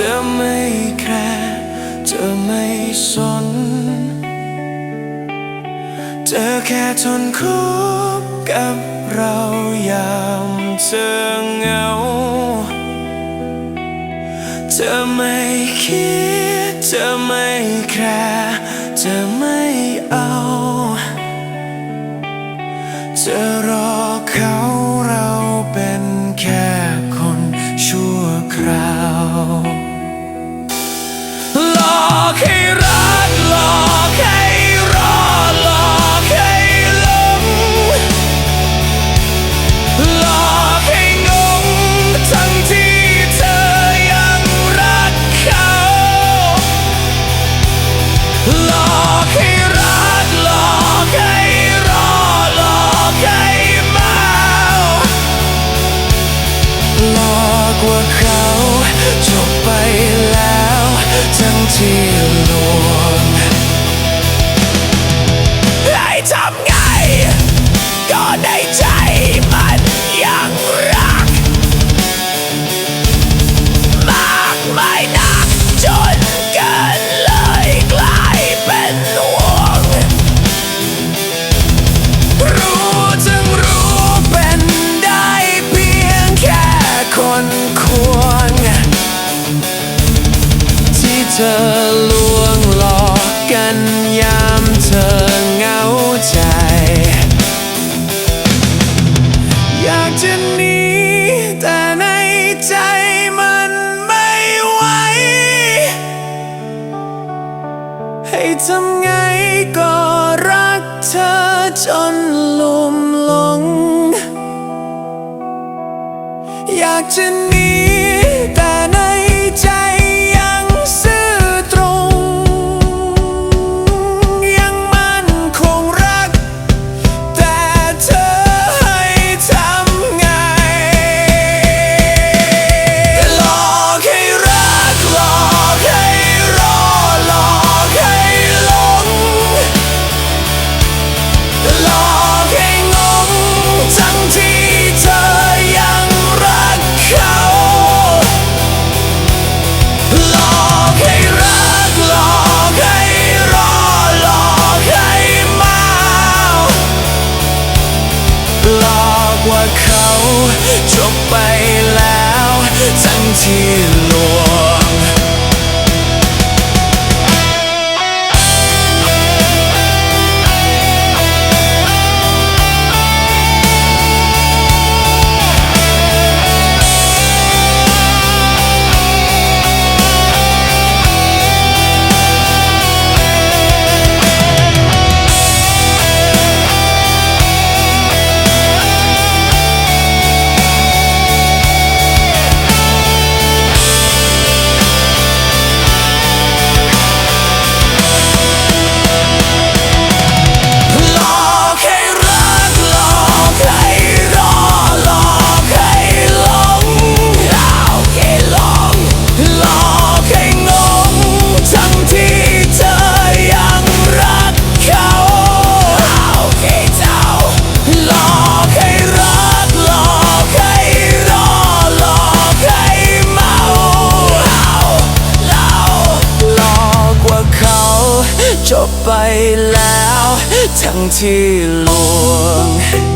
ธอไม่แคร์เธอไม่สน เธอแค่ทนคบกับเรายามเธอเหงา เธอไม่คิด เธอไม่แคร์เธอไม่ จบไปแล้ว ทั้งที่ลวงไอ้ทำไง แล้ว ทั้งที่ลวง